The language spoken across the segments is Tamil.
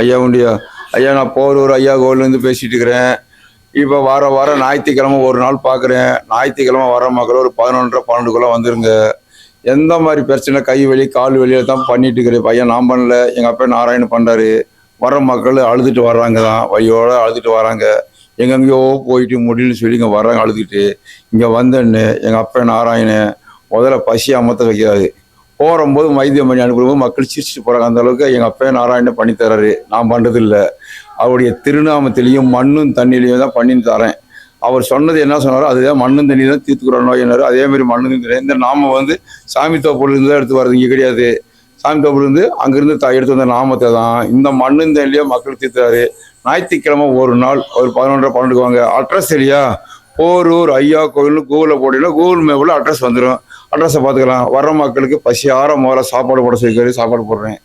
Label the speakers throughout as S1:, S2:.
S1: ஐயா உண்டியா. ஐயா நான் போரூர் ஐயா கோவிலேருந்து பேசிட்டு இருக்கிறேன். இப்போ வார வாரம் ஞாயிற்றுக்கிழமை ஒரு நாள் பார்க்குறேன் ஞாயிற்றுக்கிழமை வர மக்கள் ஒரு பதினொன்றரை பன்னெண்டுக்குள்ளே வந்துருங்க. எந்த மாதிரி பிரச்சனை? கை வலி கால் வலியில தான் பண்ணிட்டு இருக்கிறேன். பையன் நான் பண்ணல. எங்கள் அப்பா நாராயணன் பண்ணுறாரு வர மக்கள் அழுதுட்டு வர்றாங்க தான். வையோட அழுதுட்டு வராங்க. எங்கெங்கேயோ போயிட்டு முடியலன்னு சொல்லி இங்கே வர்றாங்க அழுதுட்டு. இங்கே வந்தேன்னு எங்கள் அப்பா நாராயணன் முதல்ல பசி அமர்த்த வைக்கிறாரு. போகும்போது வைத்தியம் பண்ணி அனுப்பும்போது மக்கள் சிரிச்சுட்டு போகிறாங்க அந்த அளவுக்கு எங்கள் அப்பா நாராயணன் பண்ணி தர்றாரு நான் பண்ணுறது இல்லை. அவருடைய திருநாமத்திலையும் மண்ணும் தண்ணிலையும் தான் பண்ணி தரேன். அவர் சொன்னது என்ன சொன்னாரோ அதுதான் மண்ணும் தண்ணி தான் தீர்த்துக்கிற நோய் அதே மாதிரி மண்ணும் தண்ணி இந்த நாம வந்து சாமி தோப்புலேருந்து தான் எடுத்து வர்றது. இங்கே கிடையாது. சாமி தோப்புலேருந்து அங்கேருந்து த எடுத்து வந்த நாமத்தை தான் இந்த மண்ணும் தண்ணிலையும் மக்கள் தீர்த்துறாரு. ஞாயிற்றுக்கிழமை ஒரு நாள் ஒரு பதினொன்றரை பன்னெண்டுக்கு வாங்க. அட்ரஸ் இல்லையா? போரூர் ஐயா கோயில்னு கூகுளில் போட்டீங்கன்னா கூகுள் மேப்பில் அட்ரஸ் வந்துடும் அட்ரஸை பார்த்துக்கலாம். வர்ற மக்களுக்கு பசி ஆற முதல்ல சாப்பாடு போட சொல்லி சாப்பாடு போடுறேன்.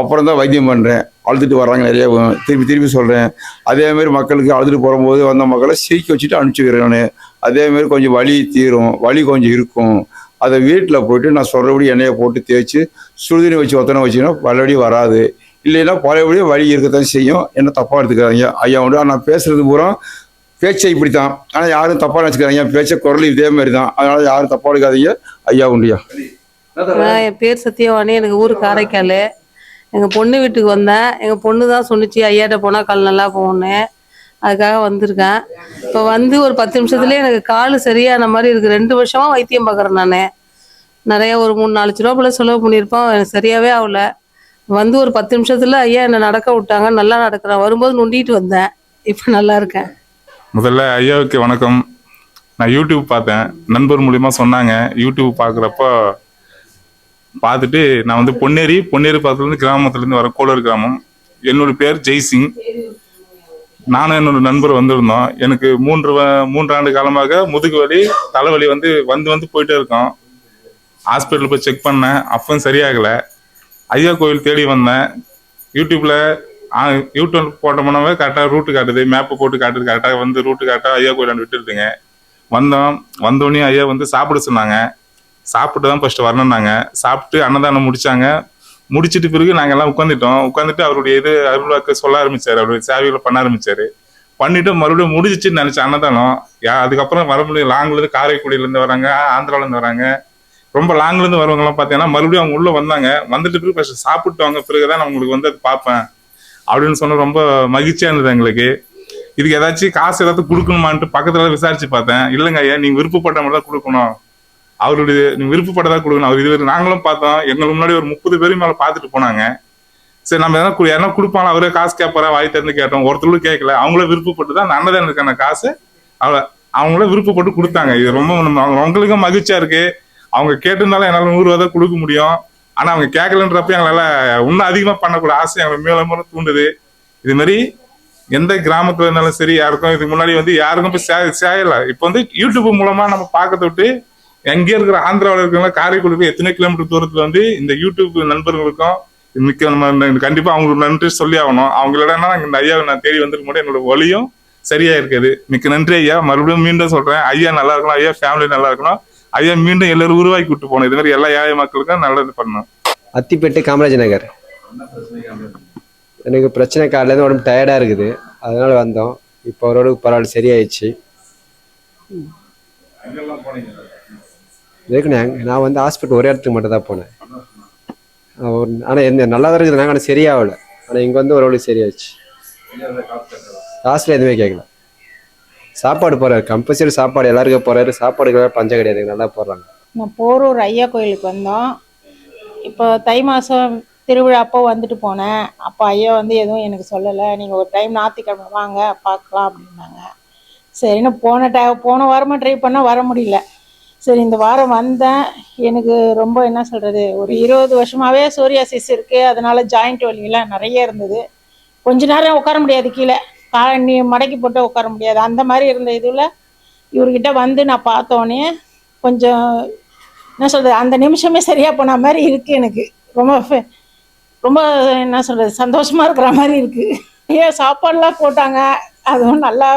S1: அப்புறம் தான் வைத்தியம் பண்ணுறேன் அழுதுட்டு வர்றாங்க நிறைய திருப்பி திருப்பி சொல்கிறேன் அதேமாரி மக்களுக்கு அழுதுட்டு போகும்போது வந்த மக்களை சிரிக்க வச்சுட்டு அனுப்பிச்சுக்கிறேன் நான். அதேமாரி கொஞ்சம் வலி தீரும். வலி கொஞ்சம் இருக்கும். அதை வீட்டில் போயிட்டு நான் சொல்கிறபடி எண்ணெயை போட்டு தேய்ச்சி சுடுதண்ணி வச்சு ஒத்தனை வச்சுன்னா பழையபடி வராது. இல்லைன்னா பழையபடியும் வலி இருக்கத்தான் செய்யும். என்ன தப்பாக எடுத்துக்கிறாங்க ஐயா உண்டு? நான் பேசுகிறது பூரா பேச்சை இப்படி தான் ஆனால் யாரும் தப்பாக நினச்சிக்கிறாங்க பேச்சை குரல் இதே மாதிரி தான் அதனால் யாரும் தப்பாக எடுக்காதீங்க. ஐயா உண்டியா.
S2: நான் என் பேர் சத்யவாணி. எனக்கு ஊர் காரைக்கால். எங்கள் பொண்ணு வீட்டுக்கு வந்தேன். எங்கள் பொண்ணு தான் சொன்னிச்சு ஐயாட்ட போனால் கால் நல்லா போகணுன்னு அதுக்காக வந்திருக்கேன். இப்போ வந்து ஒரு பத்து நிமிஷத்துலேயே எனக்கு கால் சரியான மாதிரி இருக்குது ரெண்டு வருஷமாக வைத்தியம் பார்க்குறேன் நான். நிறைய ஒரு மூணு நாலு லட்ச ரூபா போல செலவு பண்ணியிருப்போம். எனக்கு சரியாகவே ஆகல. வந்து ஒரு பத்து நிமிஷத்தில் ஐயா என்னை நடக்க விட்டாங்க. நல்லா நடக்கிறேன். வரும்போது நுண்டிட்டு வந்தேன். இப்போ நல்லா இருக்கேன்.
S3: முதல்ல ஐயாவுக்கு வணக்கம். நான் யூடியூப் பார்த்தேன். நண்பர் மூலிமா சொன்னாங்க. யூடியூப் பார்க்குறப்போ பார்த்துட்டு நான் வந்து பொன்னேரி பொன்னேரி பார்த்துலேருந்து கிராமத்துலேருந்து வர கோளூர் கிராமம். என்னோட பேர் ஜெய்சிங். நானும் என்னோட நண்பர் வந்திருந்தோம். எனக்கு மூன்று மூன்றாண்டு காலமாக முதுகு வலி தலைவலி வந்து வந்து வந்து போயிட்டே இருக்கோம். ஹாஸ்பிட்டல் போய் செக் பண்ணேன். அப்பவும் சரியாகலை. ஐயா கோயில் தேடி வந்தேன். யூடியூப்பில் யூடியூப் போட்டோம்னாவே கரெக்டாக ரூட்டு காட்டுது மேப்பு போட்டு காட்டுது கரெக்டாக வந்து ரூட்டு கரெக்டாக ஐயா கோயிலாண்டு விட்டுருதுங்க. வந்தோம் வந்தோடனே ஐயா வந்து சாப்பிட சொன்னாங்க. சாப்பிட்டு தான் ஃபஸ்ட்டு வரணும்னாங்க. சாப்பிட்டு அன்னதானம் முடித்தாங்க முடிச்சிட்டு பிறகு நாங்கள் எல்லாம் உட்காந்துட்டோம் உட்காந்துட்டு அவருடைய இது அருள்வாக்கு சொல்ல ஆரம்பிச்சார். அவருடைய சேவைகளை பண்ண ஆரம்பிச்சார். பண்ணிட்டு மறுபடியும் முடிஞ்சிச்சுன்னு நினைச்சேன் அன்னதானம் யா அதுக்கப்புறம் வர முடியும். லாங்லேருந்து காரைக்குடியிலேருந்து வராங்க ஆந்திராவிலேருந்து வராங்க. ரொம்ப லாங்லேருந்து வரவங்கலாம் பார்த்தீங்கன்னா மறுபடியும் அவங்க உள்ளே வந்தாங்க. வந்துட்டு பிறகு ஃபஸ்ட்டு சாப்பிட்டு வாங்க பிறகுதான் நான் உங்களுக்கு வந்து அது பார்ப்பேன். அப்படின்னு சொன்ன ரொம்ப மகிழ்ச்சியா இருந்தது எங்களுக்கு. இதுக்கு ஏதாச்சும் காசு ஏதாச்சும் கொடுக்கணுமான்ட்டு பக்கத்துல விசாரிச்சு பார்த்தேன். இல்லைங்க ஐயா நீங்க விருப்பப்பட்ட மாதிரி தான் கொடுக்கணும். அவருடைய நீங்க விருப்பப்பட்டதா கொடுக்கணும். அவர் இதுவரை நாங்களும் பார்த்தோம். எங்களுக்கு முன்னாடி ஒரு முப்பது பேரும் மேல பார்த்துட்டு போனாங்க. சரி நம்ம எதனா கு- கொடுப்பாங்க அவரே காசு கேட்பாரா வாய் திறந்து கேட்டோம். ஒருத்தரும் கேட்கல அவங்களே விருப்பப்பட்டு தான் அந்த அன்னதானத்துக்கான காசு அவளை அவங்களே விருப்பப்பட்டு கொடுத்தாங்க. இது ரொம்ப அவங்க- அவங்களுக்கும் மகிழ்ச்சியா இருக்கு. அவங்க கேட்டிருந்தாலும் என்னால நூறு ரூபா தான் கொடுக்க முடியும். ஆனா அவங்க கேட்கலன்றப்ப எங்களால இன்னும் அதிகமா பண்ணக்கூடிய ஆசை. எங்களை மேலும் மேலும் தூண்டுது. இது மாதிரி எந்த கிராமத்துல இருந்தாலும் சரி யாருக்கும் இதுக்கு முன்னாடி வந்து யாருக்கும் போய் சே- சேயல இப்போ வந்து யூடியூப் மூலமா நம்ம பார்க்கறத விட்டு எங்கே இருக்கிற ஆந்திராவில் இருக்கிறவங்க காரைக்குடி போய் எத்தனை கிலோமீட்டர் தூரத்துல வந்து இந்த யூடியூப் நண்பர்களுக்கும் மிக்க நம்ம கண்டிப்பா அவங்களுக்கு நன்றி சொல்லி ஆகணும். அவங்களோட இந்த ஐயாவை நான் தேடி வந்திருக்க முடியும் என்னோட ஒளியும் சரியா இருக்குது மிக்க நன்றி ஐயா. மறுபடியும் மீண்டும் சொல்றேன். ஐயா நல்லா இருக்கணும். ஐயா ஃபேமிலி நல்லா இருக்கணும். ஐயா மீண்டும் எல்லாரும் உருவாக்கி விட்டு போனோம். இது மாதிரி எல்லா ஏழை மக்களுக்கும் நல்லது பண்ணோம்.
S4: அத்திப்பேட்டை காமராஜ் நகர். எனக்கு பிரச்சனை காலையிலேருந்து உடம்பு டயர்டாக இருக்குது. அதனால வந்தோம். இப்போ ஓரளவுக்கு பரவாயில்ல சரியாயிடுச்சு. இதுக்கு நான் வந்து ஹாஸ்பிட்டல் ஒரே இடத்துக்கு மட்டும் தான் போனேன். ஆனால் என்ன நல்லா தான் இருக்குது. நாங்கள் ஆனால் சரியாகலை. ஆனால் இங்கே வந்து ஓரளவுக்கு சரியாயிடுச்சு. காசுல எதுவுமே கேட்கல சாப்பாடு போறாரு கம்பல்சரி சாப்பாடு எல்லாருக்கும் போறாரு. சாப்பாடுக்கு பஞ்சம் கிடையாது. நல்லா போடுறாங்க.
S5: நான் போரூர் ஐயா கோயிலுக்கு வந்தோம். இப்போ தை மாதம் திருவிழா அப்போ வந்துட்டு போனேன். அப்போ ஐயா வந்து எதுவும் எனக்கு சொல்லலை. நீங்கள் ஒரு டைம் ஞாத்திக்கிழமை வாங்க பார்க்கலாம் அப்படின்னாங்க. சரின்னு போன ட போன வாரமாக ட்ரை பண்ணால் வர முடியல. சரி இந்த வாரம் வந்தேன். எனக்கு ரொம்ப என்ன சொல்கிறது ஒரு இருபது வருஷமாகவே சோரியாசிஸ் இருக்குது அதனால் ஜாயிண்ட் வலியெல்லாம் நிறைய இருந்தது. கொஞ்ச நேரம் உட்கார முடியாது கீழே. கா நீ மடக்கி போட்டு உட்கார முடியாது. அந்த மாதிரி இருந்த இதில் இவர்கிட்ட வந்து நான் பார்த்தோன்னே கொஞ்சம் என்ன சொல்கிறது அந்த நிமிஷமே சரியாக போன மாதிரி இருக்குது எனக்கு. ரொம்ப ரொம்ப என்ன சொல்கிறது சந்தோஷமாக இருக்கிற மாதிரி இருக்குது ஏன் சாப்பாடுலாம் போட்டாங்க. அதுவும் நல்லா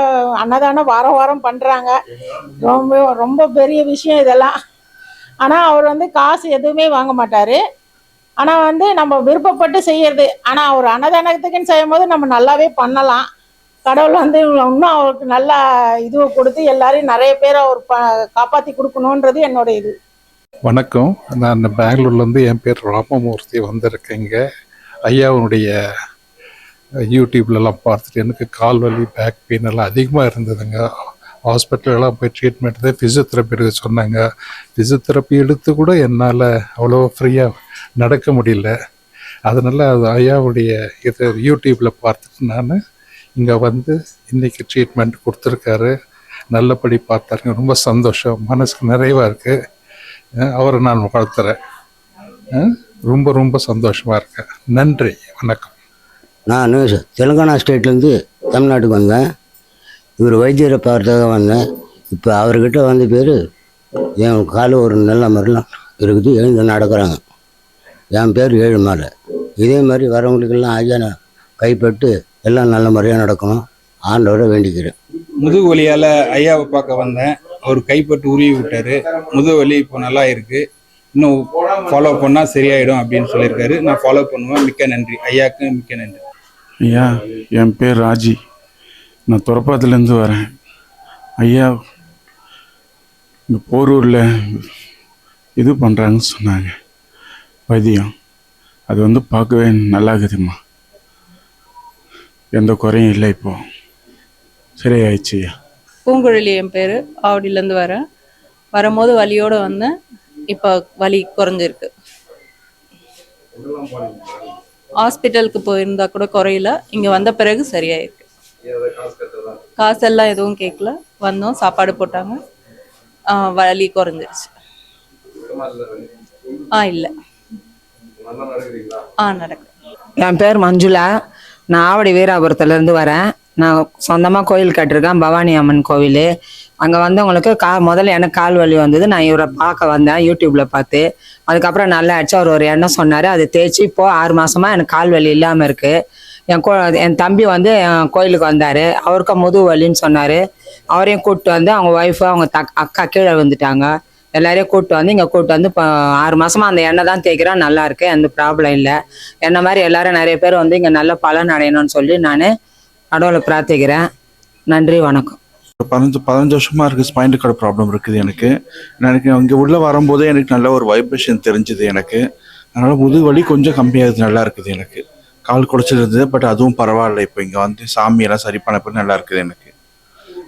S5: அன்னதானம் வாரம் வாரம் பண்ணுறாங்க ரொம்ப ரொம்ப பெரிய விஷயம் இதெல்லாம். ஆனால் அவர் வந்து காசு எதுவுமே வாங்க மாட்டார். ஆனால் வந்து நம்ம விருப்பப்பட்டு செய்யறது. ஆனால் ஒரு அன்னதானத்துக்குன்னு செய்யும் போது நம்ம நல்லாவே பண்ணலாம். கடவுள் வந்து இன்னும் அவருக்கு நல்லா இதுவை கொடுத்து எல்லாரையும் நிறைய பேர் அவர் ப காப்பாற்றி கொடுக்கணுன்றது என்னோட இது.
S6: வணக்கம். நான் பெங்களூர்லேருந்து என் பேர் ராமமூர்த்தி வந்திருக்கேங்க ஐயாவுடைய யூடியூப்லலாம் பார்த்துட்டு எனக்கு கால் வலி பேக் பெயின் எல்லாம் அதிகமாக இருந்ததுங்க. ஹாஸ்பிட்டலெல்லாம் போய் ட்ரீட்மெண்ட் தான் ஃபிசியோதெரப்பி எடுக்க சொன்னாங்க. ஃபிசியோதெரப்பி எடுத்து கூட என்னால் அவ்வளோ ஃப்ரீயாக நடக்க முடியல. அதனால் அது ஐயாவுடைய இது யூடியூப்பில் பார்த்துட்டு நான் இங்கே வந்து இன்றைக்கி ட்ரீட்மெண்ட் கொடுத்துருக்காரு. நல்லபடி பார்த்தாருங்க. ரொம்ப சந்தோஷம். மனசுக்கு நிறைவாக இருக்குது அவரை நான் வாழ்த்துறேன். ரொம்ப ரொம்ப சந்தோஷமாக இருக்கேன் நன்றி. வணக்கம்.
S7: நான் தெலுங்கானா ஸ்டேட்லேருந்து தமிழ்நாட்டுக்கு வந்தேன். இவர் வைத்தியரை பார்த்ததாக வந்தேன். இப்போ அவர்கிட்ட வந்த பேர் என் கால் ஒரு நல்ல மாதிரிலாம் இருக்குது. எழுந்து நடக்கிறாங்க. என் பேர் ஏழுமலை. இதே மாதிரி வரவங்களுக்கெல்லாம் ஐயா கைப்பட்டு எல்லாம் நல்ல முறையாக நடக்கணும். ஆண்டவரை வேண்டிக்கிறேன்.
S8: முதுகு வலியால் ஐயாவை பார்க்க வந்தேன். அவர் கைப்பட்டு உருவி விட்டாரு. முதுகு வலி இப்போ நல்லா இருக்கு. இன்னும் ஃபாலோ பண்ணால் சரியாயிடும் அப்படின்னு சொல்லியிருக்காரு. நான் ஃபாலோ பண்ணுவேன். மிக்க நன்றி. ஐயாவுக்கு மிக்க நன்றி.
S9: ஐயா என் பேர் ராஜி. நான் துறப்பாத்துலேருந்து வரேன். ஐயா இங்கே போரூரில் இது பண்ணுறாங்கன்னு சொன்னாங்க. வைத்தியம். அது வந்து பார்க்கவே நல்லா இருக்குதும்மா எந்த குறையும் இல்லை இப்போ. சரியாயிடுச்சு.
S10: பூங்குழலி என் பேர். ஆவடியிலேருந்து வரேன். வரும்போது வலியோடு வந்தேன். இப்போ வலி குறைஞ்சிருக்கு. ஹாஸ்பிட்டலுக்கு போயிருந்தா கூட குறையல. இங்கே வந்த பிறகு சரியாயிருக்கு. காசெல்லாம் எதுவும் கேட்கல. வந்தோம். சாப்பாடு போட்டாங்க. ஆ, வலி குறைஞ்சிருச்சு. ஆ இல்லை. ஆ நடக்குது.
S11: என் பேர் மஞ்சுளா. நான் ஆவடி வீராபுரத்துலேருந்து வரேன். நான் சொந்தமாக கோயில் கட்டிருக்கேன் பவானி அம்மன் கோவில். அங்கே வந்தவங்களுக்கு கா முதல்ல எனக்கு கால் வலி வந்தது. நான் இவரை பார்க்க வந்தேன் யூடியூப்பில் பார்த்து. அதுக்கப்புறம் நல்லா ஆச்சு. அவர் ஒரு எண்ணம் சொன்னார் அது தேய்ச்சி இப்போது ஆறு மாதமாக எனக்கு கால் வலி இல்லாமல் இருக்குது என் கோ என் தம்பி வந்து என் கோயிலுக்கு வந்தார். அவருக்கும் முதுகு வலின்னு சொன்னார். அவரையும் கூப்பிட்டு வந்து அவங்க ஒய்ஃபு அவங்க தக் அக்கா கீழே வந்துட்டாங்க எல்லாரையும் கூப்பிட்டு வந்து இங்கே கூப்பிட்டு வந்து இப்போ ஆறு மாதமா அந்த எண்ணெய் தான் தேய்க்கிறோம் நல்லா இருக்கு எந்த ப்ராப்ளம் இல்லை. என்ன மாதிரி எல்லாரும் நிறைய பேர் வந்து இங்கே நல்ல பலன் அடையணும்னு சொல்லி நான் கடவுளை பிரார்த்திக்கிறேன். நன்றி வணக்கம்.
S9: ஒரு பதினஞ்சு பதினஞ்சு வருஷமா இருக்கு ஸ்பைண்ட் கார்டு ப்ராப்ளம் இருக்குது எனக்கு. எனக்கு இங்கே உள்ள வரும்போதே எனக்கு நல்ல ஒரு வைப்ரேஷன் தெரிஞ்சுது எனக்கு. அதனால முதுகு வலி கொஞ்சம் கம்மியாகுது நல்லா இருக்குது எனக்கு. கால் குடைச்சல் இருந்தது பட் அதுவும் பரவாயில்ல. இப்போ இங்கே வந்து சாமியெல்லாம் சரி பண்ண பிறகு நல்லா இருக்குது எனக்கு.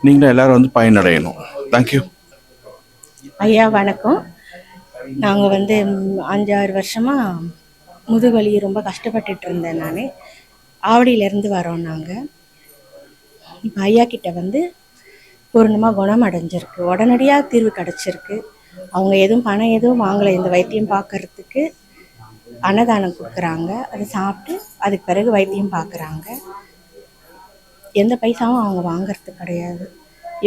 S9: நீங்களும் எல்லாரும் வந்து பயனடையணும். தேங்க்யூ
S12: ஐயா வணக்கம். நாங்கள் வந்து அஞ்சாறு வருஷமாக முதுவலி ரொம்ப கஷ்டப்பட்டுட்டு இருந்தேன் நான். ஆவடியிலேருந்து வரோம் நாங்கள் இப்போ ஐயா கிட்ட வந்து பூர்ணமாக குணம் அடைஞ்சிருக்கு. உடனடியாக தீர்வு கிடச்சிருக்கு. அவங்க எதுவும் பணம் எதுவும் வாங்கலை. இந்த வைத்தியம் பார்க்கறதுக்கு அன்னதானம் கொடுக்குறாங்க. அதை சாப்பிட்டு அதுக்கு பிறகு வைத்தியம் பார்க்குறாங்க எந்த பைசாவும் அவங்க வாங்கிறது கிடையாது.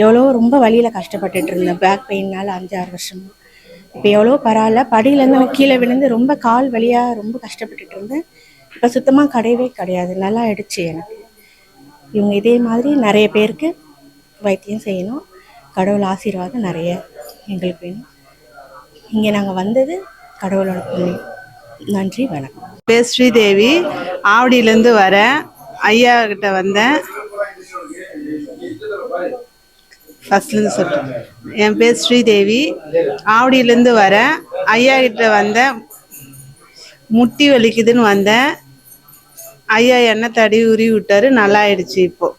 S12: எவ்வளோ ரொம்ப வழியில் கஷ்டப்பட்டுட்டு இருந்தேன். பேக் பெயின்னால் அஞ்சாறு வருஷமா. இப்போ எவ்வளோ பரவாயில்ல. படியிலேருந்து நான் கீழே விழுந்து ரொம்ப கால் வழியாக ரொம்ப கஷ்டப்பட்டுட்டு இருந்தேன். இப்போ சுத்தமாக கிடையவே கிடையாது. நல்லா ஆயிடுச்சு எனக்கு. இவங்க இதே மாதிரி நிறைய பேருக்கு வைத்தியம் செய்யணும். கடவுள் ஆசீர்வாதம் நிறைய எங்களுக்கு வேணும். இங்கே நாங்கள் வந்தது கடவுளோட புண்ணியம். நன்றி வணக்கம்.
S2: பேர் ஸ்ரீதேவி ஆவடியிலேருந்து வரேன். ஐயா கிட்ட வந்தேன். ஃபர்ஸ்ட்லேருந்து சொல்கிறேன் என் பேர் ஸ்ரீதேவி. ஆவடியிலேருந்து வரேன். ஐயா கிட்ட வந்தேன். முட்டி வலிக்குதுன்னு வந்தேன். ஐயா எண்ணெய் தடி உருவி விட்டாரு. நல்லா ஆயிடுச்சு இப்போது